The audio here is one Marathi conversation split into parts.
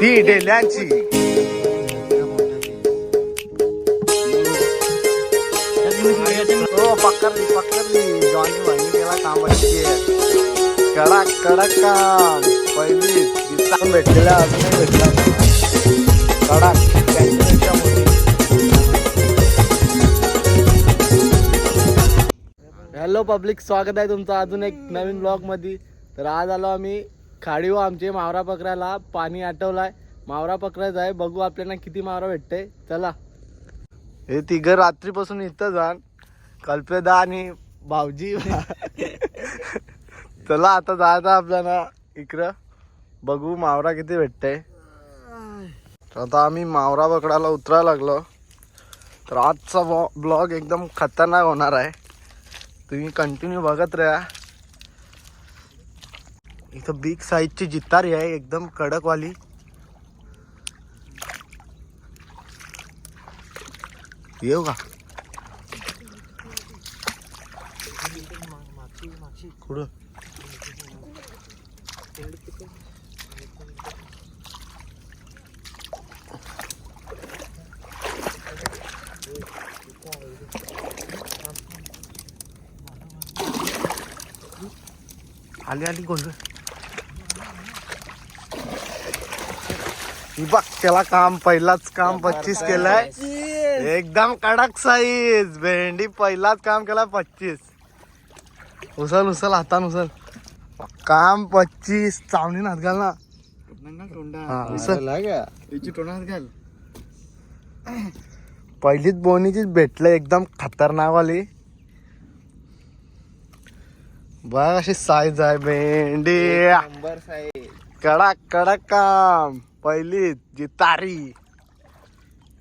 ती डेल्यांची हो पकडली पकडली जॉनी कामाची. कडक कडक काम. पहिली दिसता भेटलेला अजूनही भेटला कडक हॅलो पब्लिक स्वागत आहे तुमचं अजून एक नवीन ब्लॉगमध्ये. तर आज आलो आम्ही खाडीव आमचे मावरा पकडायला पाणी आटवलाय मावरा पकडायचा आहे बघू आपल्याला किती मावरा भेटते चला. हे तिघ रात्रीपासून इथं जाण. कल्पेदा आणि भाऊजी. चला आता जायचं आपल्याला इकडं. बघू मावरा किती भेटते तर आता आम्ही मावरा पकडायला उतरायला लागलो. तर आजचा ब्लॉग एकदम खतरनाक होणार आहे. तुम्ही कंटिन्यू बघत राहा. इथं बिग साइज़ साईजची जितारी आहे एकदम कडकवाली येऊ का कुठं आली आली गोंधळ। ही बघ त्याला काम पहिलाच काम पच्चीस केलंय. एकदम कडक साईज भेंडी पहिलाच काम केला पच्चीस. उचल उचल हातान उचल काम पच्चीस. चावणी हात घाल ना. हा, उचल. घाल. पहिलीच बोनीचीच भेटलं एकदम खतरनाक वाली बघ अशी साईज आहे भेंडी. कडक कडक काम. पहिली जितारी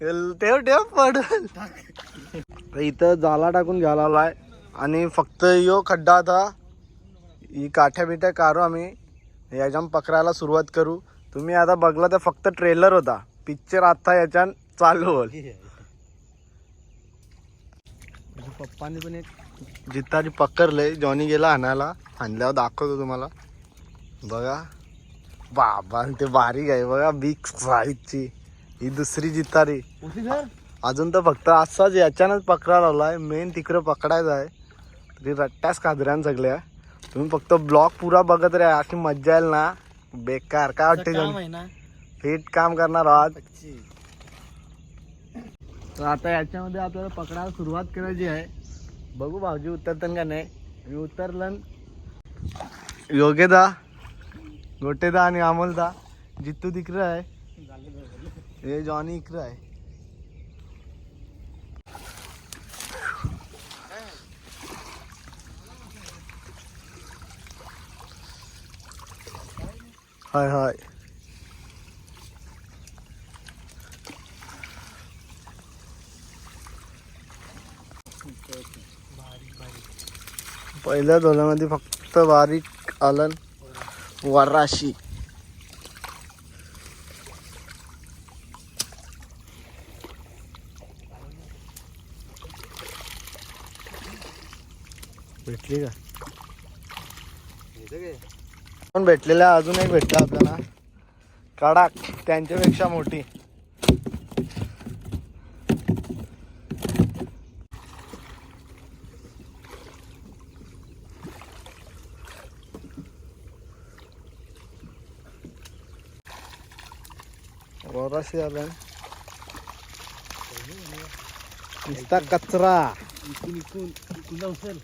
ठेव ठेव पडल तर इथं जाला टाकून घ्यायला आलाय. आणि फक्त यो खड्डा आता. ही काठ्या बिठ्या काढू आम्ही. याच्यात पकडायला सुरुवात करू. तुम्ही आता बघला तर फक्त ट्रेलर होता. पिक्चर आता याच्यात चालू होईल. पप्पानी पण एक जितारी पकडले जॉनी गेला आणायला. आणल्यावर दाखवतो तुम्हाला. बघा. बाबा ते बारीक आहे बघा बिग साईजची ही दुसरी जितारी. अजून तर फक्त असाच याच्यानंच पकडायला लावलाय मेन तिकडं पकडायचं आहे. तरी रट्ट्याच कादऱ्यान सगळ्या. तुम्ही फक्त ब्लॉग पुरा बघत राहा अशी मज्जा येईल ना. बेकार काय वाटते? फिट काम करणार आहात. तर आता याच्यामध्ये आपल्याला पकडायला सुरुवात करायची आहे. बघू भाऊजी उतरतात का नाही. मी उतरलं योगेदा गोटेदा आणि अमोलदा जित्तू तिकडं आहे हे. जॉनी इकडं आहे हाय हाय. पहिल्या धोल्यामध्ये फक्त बारीक आलन. वराशी भेटली का? पण भेटलेल्या अजून एक भेटलं आपल्याला. कडक त्यांच्यापेक्षा मोठी. वराशी आलं नुसता कचरा इकून इकून इकून उचल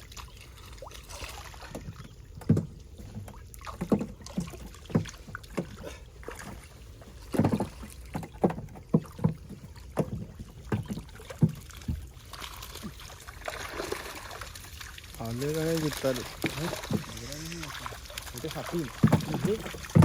आले का नाही जिताले ते सापी एक हा इथं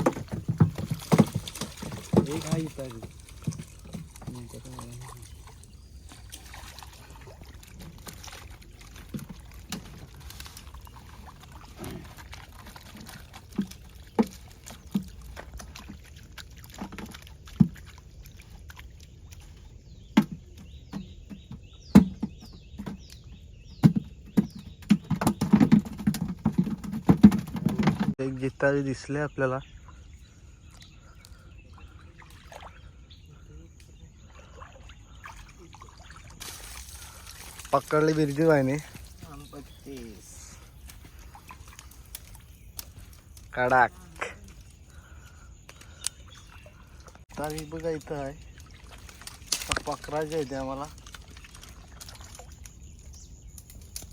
एक जितारी दिसले आपल्याला. पकडली बिरजू पच्चीस कडाक तर बघा इथं आहे पकडायचे आहे आम्हाला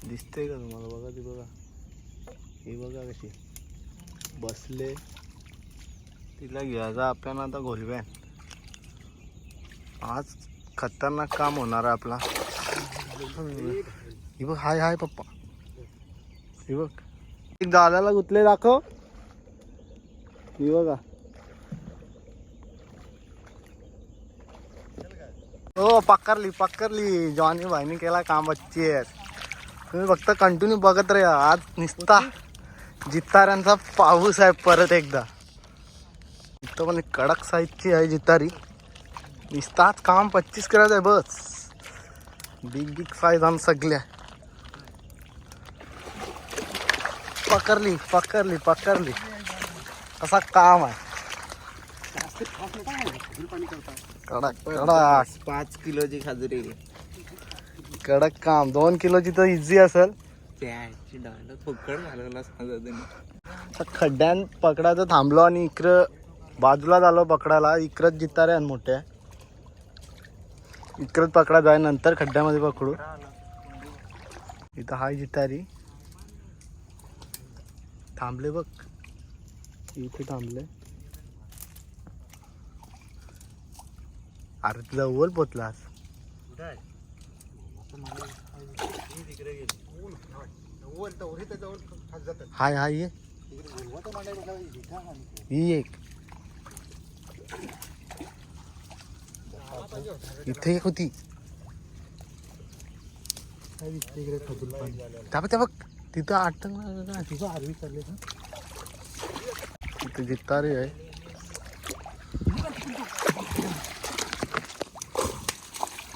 दिसते का तुम्हाला बघा ती बघा ही बघा कशी बसले तिला घ्यायचा आपण आता घोलव्यान आज खतरनाक काम होणार आहे आपला ही बघ हाय हाय पप्पा. हि बघ. एक दादाला गुतले दाखव. हि बघा. हो पक्करली पक्करली जॉनी भाईने केला काम बच्ची. तुम्ही फक्त कंटिन्यू बघत रे आज निसता जिताऱ्यांचा पाऊस आहे परत एकदा. इथं पण कडक साईजची आहे जितारी. निसताच काम पच्चीस करायचं आहे बस. बिग बिग साईज आम सगळ्या पकडली पकडली पकडली. असा काम आहे. कडक कडक. पाच किलोची खाजुरी कडक काम. दोन किलोची तर इझी असेल. खड्ड्यात पकडायचं थांबलो आणि इकडं बाजूला झालो पकडायला. इकडंच जितारे मोठ्या इकडंच पकडा जाय नंतर खड्ड्यामध्ये पकडू. इथं हाय जितारी. थांबले बघ. इथे थांबले. अरे जवळ पोचलास. हाय हाय ये. ही एक. इथे एक होती. त्या बघ. त्या बघ तिथं आठ तिथं आरवी चालले तिथे जितारे आहे.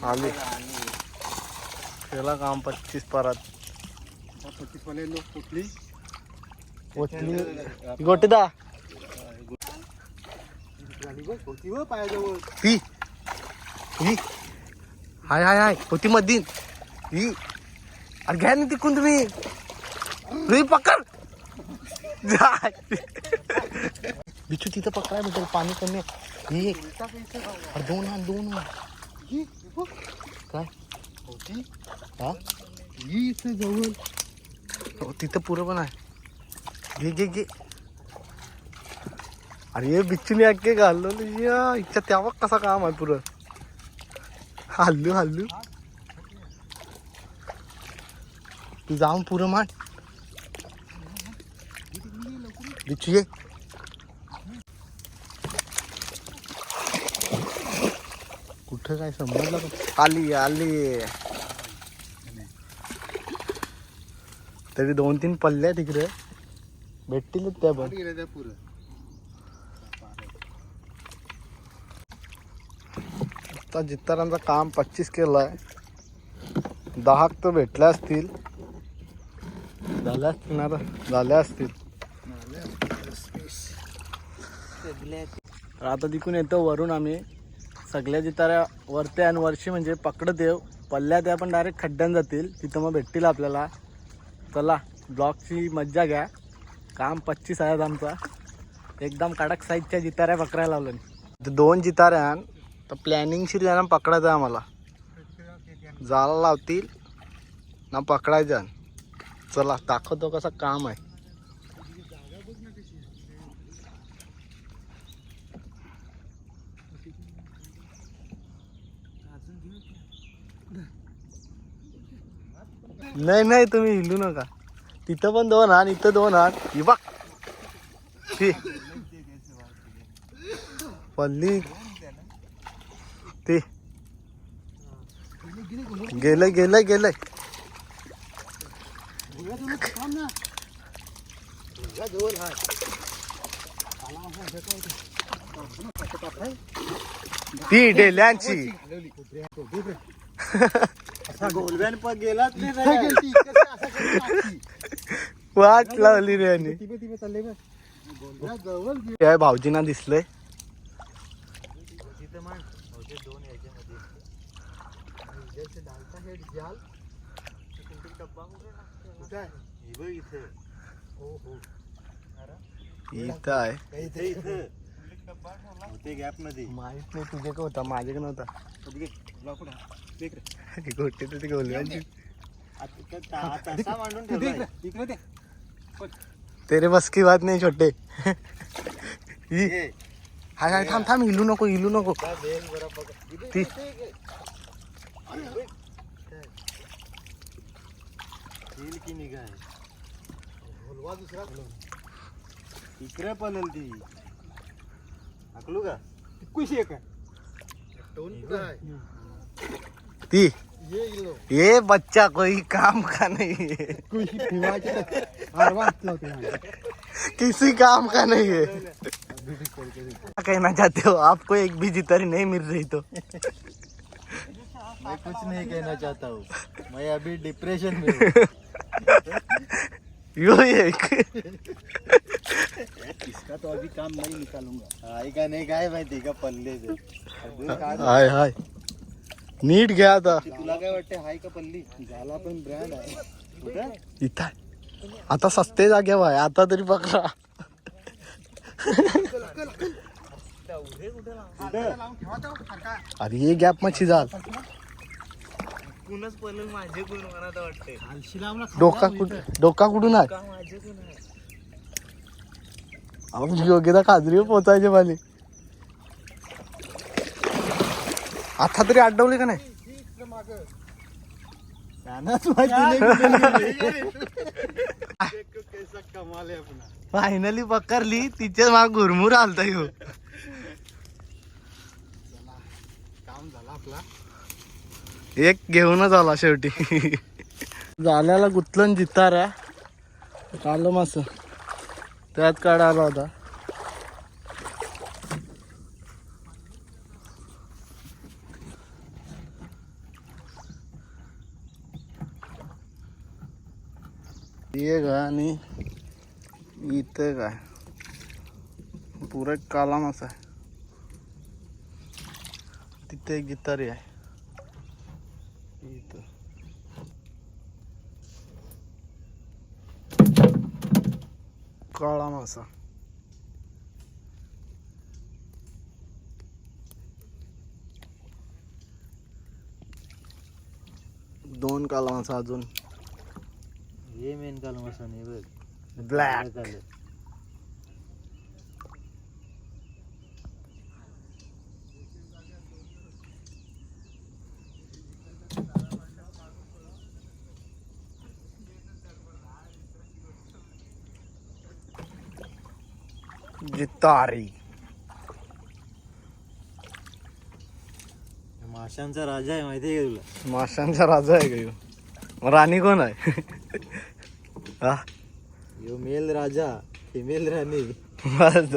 आले. केला काम पच्चीस परत. पोचली. गोटीदा ती. ही. हाय हाय हाय. होती मधीन. ही. अरे घ्या ना तिकून तुम्ही. तुम्ही पकड. जाय. बिच्छू तिथं पकडाय भेटेल पाणी कमी आहे. ही. अरे दोन आण दोन आण काय? हा? जवळ. हो तिथं पुरं पण आहे. घे घे घे. अरे हे बिच्छूने अक्के घाललो या इच्छा त्यावर कसा काम आहे पुरं? हल्लू हल्लू. तू जाऊन पुरं माठ बिच्छू ये. कुठं काय समजलं आली आली. तरी दोन तीन पल्ल्या तिकडे. भेटतील त्या पण. त्या पुरं. आता जितारांचं काम पच्चीस केलं आहे. दहा तर भेटल्या असतील. झाल्या असतील ना झाल्या असतील. आता तिकून येतो वरून आम्ही. सगळ्या जिताऱ्या वरते आणि वर्षी म्हणजे पकडत येऊ पल्ल्या त्या पण डायरेक्ट खड्ड्यान जातील. तिथं मग भेटतील आपल्याला. चला ब्लॉकची मज्जा घ्या. काम पच्चीस आहेत आमचा. एकदम कडक साईजच्या जिताऱ्या पकडायला लावलं दोन जिताऱ्या तर प्लॅनिंगशीर त्यांना पकडायचं आम्हाला. जायला लावतील ना पकडायचं चला दाखवतो कसं काम आहे. नाही नाही तुम्ही हिंदू नका. तिथं पण दोन आण इथं दोन आण. ही बघ. पल्ली ते गेलंय गेलंय गेलंय. ती डेल्यांची. गोलव्यान पण गेलाच वाट लावली रे यांनी. जवळ काय कुठं आहे? इथं हो हो। इथं आहे इथं इथं ते गॅप मध्ये माहित नाही तुझे का होता माझे नव्हता। गोटे तर ते ता- तेरे बस की बात नाही छोटे। ही हे, थांब थांब हिलू नको हिलू नको। बेल जरा बघ. इथे- ती- इथे एक आहे. अरे, बघ. काय? येईल की निघाय बोलवा दुसरा इकडे पळेल ती आकलू का कुशी एक आहे टोन कुठं आहे ती ये इलो ये बच्चा कोई काम का नहीं है। कुशी ठेवायची आरवा होते किसी काम का नहीं है। क्या कहना चाहते हो? आपको एक भी जितरी नहीं मिल रही तो। मैं कुछ नहीं कहना चाहता हूँ। मैं अभी डिप्रेशन में हूँ। यो एक इसका तो अभी काम नहीं निकालूंगा। आई का नाही काय माहिती का पल्ले काय हाय हाय। नीट घ्या आता तुला काय वाटते हाय का पल्ली। झाला पण ब्रँड आहे इथं आहे. आता सस्ते जाग्यावर आहे आता तरी पकडा। अरे ये गॅप मच्छी जाल कुणच पडलं माझे कोण मला तर वाटते. खालशी लावला डोका कुठ? डोका कुठून आहे? का माझे कोण आहे आपण योग्यता खाजरी पोचायचे पाली आता तरी आठवले का नाही? त्यांनाच माहिती नाही कैसा कमाल आहे आपला फायनली पकडली तिचे माग घुरमुर आलता ह्यो काम झाला आपला एक घेऊनच आला शेवटी. झाल्याला गुतलं जितारा काल मास. त्यात काढ आला होता. ये का आणि इथं काय पुरा काला मासा आहे. तिथे एक गितारी आहे. काळा मासा। दोन काला मासा अजून। हे मेन काला मासा नाही बघ. ब्लॅक जितारी माशांचा राजा आहे माहिती आहे का तुला? माशांचा राजा आहे का ह्यो? मग राणी कोण आहे? हा? यो मेल राजा फिमेल राणी. बस.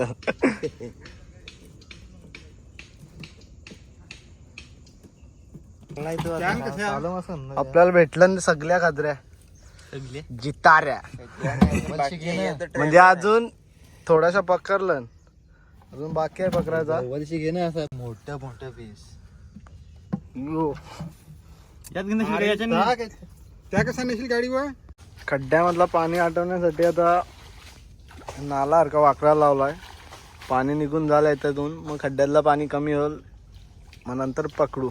आपल्याला भेटलं ना सगळ्या खात्र्या. जिताऱ्या. म्हणजे अजून थोडासा पकडलं अजून बाकी आहे पकडायचा. वर्षी घे ना असा. मोठ्या मोठ्या पीस यो. त्या कसा नेशील गाडीवर? खड्ड्यामधला पाणी आटवण्यासाठी आता नाला सारखा वाकडा लावलाय. पाणी निघून झालंय त्यातून मग खड्ड्यातलं पाणी कमी होईल. मग नंतर पकडू.